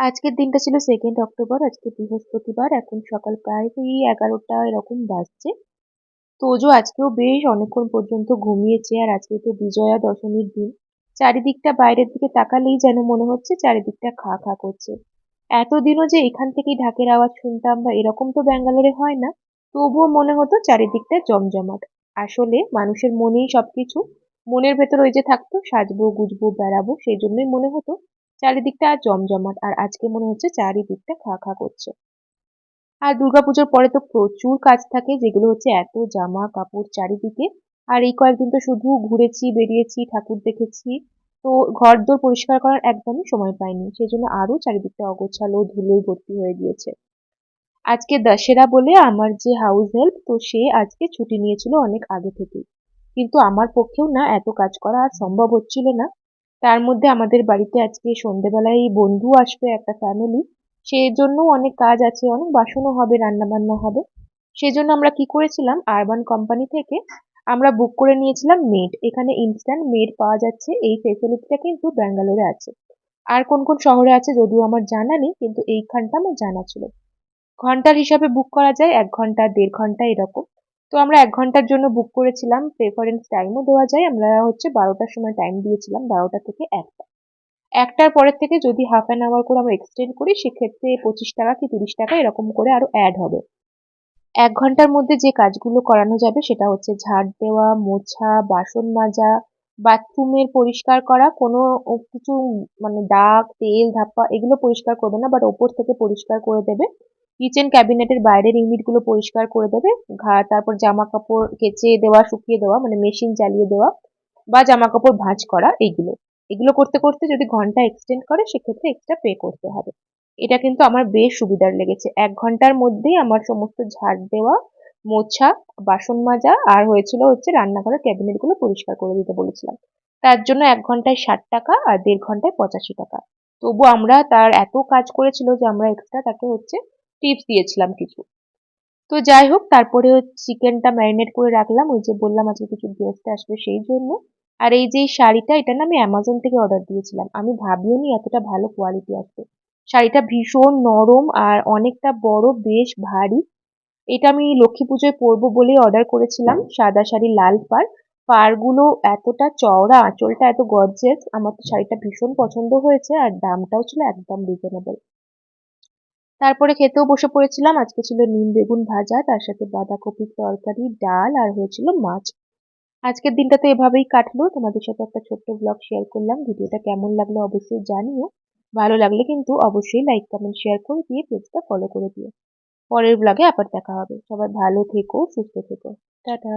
আজকের দিনটা ছিল সেকেন্ড অক্টোবর আজকে বৃহস্পতিবার, এখন সকাল প্রায় ওই এগারোটা এরকম বাজছে। তোজো আজকেও বেশ অনেকক্ষণ পর্যন্ত ঘুমিয়েছে আর আজকে তো বিজয়া দশমীর দিন। চারিদিকটা বাইরের দিকে তাকালেই যেন মনে হচ্ছে চারিদিকটা খা খা করছে। এতদিনও যে এখান থেকেই ঢাকের আওয়াজ শুনতাম বা এরকম তো ব্যাঙ্গালোরে হয় না, তবুও মনে হতো চারিদিকটা জমজমাট। আসলে মানুষের মনেই সবকিছু। মনের ভেতর ওই যে থাকতো, সাজবো, গুজবো, বেড়াবো, সেই জন্যই মনে হতো চারিদিকটা আর জমজমাট আর আজকে মনে হচ্ছে চারিদিকটা খা খা করছে। আর দুর্গাপুজোর পরে তো প্রচুর কাজ থাকে, যেগুলো হচ্ছে এত জামা কাপড় চারিদিকে। আর এই কয়েকদিন তো শুধু ঘুরেছি, বেরিয়েছি, ঠাকুর দেখেছি। তো ঘর দোর পরিষ্কার করার একদমই সময় পাইনি সেই জন্য আরও চারিদিকটা অগোছালো, ধুলোয় ভর্তি হয়ে গিয়েছে। আজকে দশেরা বলে আমার যে হাউস হেল্প তো সে আজকে ছুটি নিয়েছিল অনেক আগে থেকেই। কিন্তু আমার পক্ষেও না এত কাজ করা আর সম্ভব হচ্ছিল না। তার মধ্যে আমাদের বাড়িতে আজকে সন্ধেবেলায় বন্ধু আসবে, একটা ফ্যামিলি সেই জন্য অনেক কাজ আছে, অনেক বাসনও হবে রান্না বান্না হবে। সেজন্য আমরা কি করেছিলাম আরবান কোম্পানি থেকে আমরা বুক করে নিয়েছিলাম মেড এখানে ইনস্ট্যান্ট মেড পাওয়া যাচ্ছে, এই ফেসিলিটিটা কিন্তু ব্যাঙ্গালোরে আছে। আর কোন কোন শহরে আছে যদিও আমার জানা নেই, কিন্তু এইখানটা আমার জানা ছিল। ঘণ্টার হিসাবে বুক করা যায়, এক ঘণ্টা, দেড় ঘণ্টা এরকম। তো আমরা এক ঘণ্টার জন্য বুক করেছিলাম প্রেফারেন্স টাইমও দেওয়া যায়। আমরা হচ্ছে বারোটার সময় টাইম দিয়েছিলাম, বারোটা থেকে একটা। একটার পরের থেকে যদি হাফ অ্যান আওয়ার করে আমরা এক্সটেন্ড করি, সেক্ষেত্রে পঁচিশ টাকা কি তিরিশ টাকা এরকম করে আরও অ্যাড হবে। এক ঘণ্টার মধ্যে যে কাজগুলো করানো যাবে, সেটা হচ্ছে ঝাড় দেওয়া, মোছা, বাসন মাজা বাথরুমের পরিষ্কার করা, কোনো কিছু মানে দাগ, তেল, ধাপ্পা, এগুলো পরিষ্কার করবে না বাট ওপর থেকে পরিষ্কার করে দেবে। কিচেন ক্যাবিনেটের বাইরের ইউনিটগুলো পরিষ্কার করে দেবে। ঘা, তারপর জামা কাপড় কেচে দেওয়া, শুকিয়ে দেওয়া মানে মেশিন চালিয়ে দেওয়া বা জামা কাপড় ভাঁজ করা, এইগুলো। এগুলো করতে করতে যদি ঘণ্টা এক্সটেন্ড করে, সেক্ষেত্রে এক্সট্রা পে করতে হবে। এটা কিন্তু আমার বেশ সুবিধার লেগেছে। এক ঘণ্টার মধ্যেই আমার সমস্ত ঝাড় দেওয়া, মোছা, বাসন মাজা আর হয়েছিল হচ্ছে রান্নাঘরের ক্যাবিনেটগুলো পরিষ্কার করে দিতে বলেছিলাম। তার জন্য এক ঘন্টায় ষাট টাকা আর দেড় ঘন্টায় পঁচাশি টাকা। তবু আমরা তার এত কাজ করেছিল যে আমরা এক্সট্রা তাকে হচ্ছে টিপস দিয়েছিলাম কিছু। তো যাই হোক তারপরে চিকেনটা ম্যারিনেট করে রাখলাম। ওই যে বললাম, আজকে কিছু গেস্ট আসবে সেই জন্য। আর এই যে শাড়িটা, এটা না আমি অ্যামাজন থেকে অর্ডার দিয়েছিলাম। আমি ভাবিও নি এতটা ভালো কোয়ালিটি আসবে। শাড়িটা ভীষণ নরম আর অনেকটা বড়, বেশ ভারী। এটা আমি লক্ষ্মী পুজোয় পরবো বলেই অর্ডার করেছিলাম, সাদা শাড়ি, লাল পাড়। পাড়গুলো এতটা চওড়া, আঁচলটা এত গর্জেস আমার তো শাড়িটা ভীষণ পছন্দ হয়েছে আর দামটাও ছিল একদম রিজনেবল তারপরে খেতেও বসে পড়েছিলাম। আজকে ছিল নিম বেগুন ভাজা, তার সাথে বাঁধাকপির তরকারি, ডাল, আর হয়েছিল মাছ। আজকের দিনটা তো এভাবেই কাটলো। তোমাদের সাথে একটা ছোট্ট ব্লগ শেয়ার করলাম। ভিডিওটা কেমন লাগল অবশ্যই জানিও। ভালো লাগলে কিন্তু অবশ্যই লাইক কমেন্ট শেয়ার করে দিয়ে পেজটা ফলো করে দিও। পরের ব্লগে আবার দেখা হবে। সবাই ভালো থেকো, সুস্থ থেকো। টাটা।